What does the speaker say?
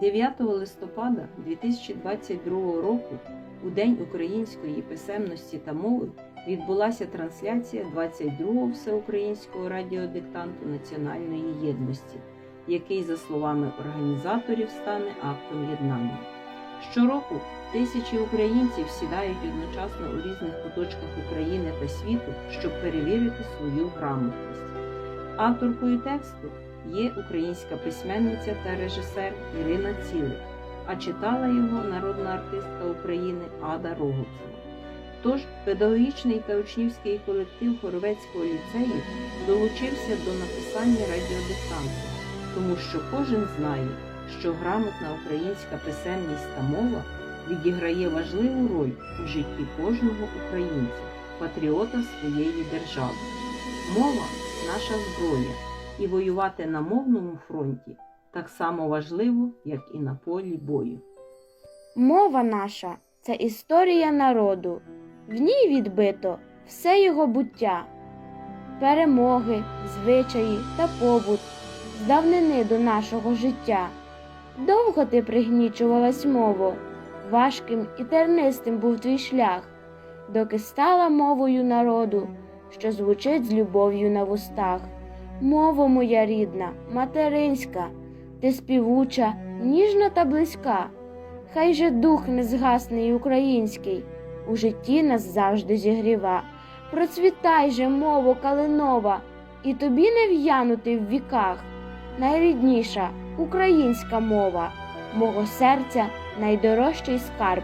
9 листопада 2022 року, у День української писемності та мови, відбулася трансляція 22-го всеукраїнського радіодиктанту національної єдності, який, за словами організаторів, стане актом єднання. Щороку тисячі українців сідають одночасно у різних куточках України та світу, щоб перевірити свою грамотність. Авторкою тексту є українська письменниця та режисер Ірина Цілик, а читала його народна артистка України Ада Роговцева. Тож педагогічний та учнівський колектив Хоровецького ліцею долучився до написання радіодиктанту, тому що кожен знає, що грамотна українська писемність та мова відіграє важливу роль у житті кожного українця, патріота своєї держави. Мова наша зброя, і воювати на мовному фронті так само важливо, як і на полі бою. Мова наша це історія народу. В ній відбито все його буття, перемоги, звичаї та побут з давнини до нашого життя. Довго ти пригнічувалась мову, важким і тернистим був твій шлях, доки стала мовою народу, що звучить з любов'ю на вустах. Мова моя рідна, материнська, ти співуча, ніжна та близька. Хай же дух незгасний український у житті нас завжди зігріва. Процвітай же, мово калинова, і тобі не в'янути в віках. Найрідніша українська мова, мого серця найдорожчий скарб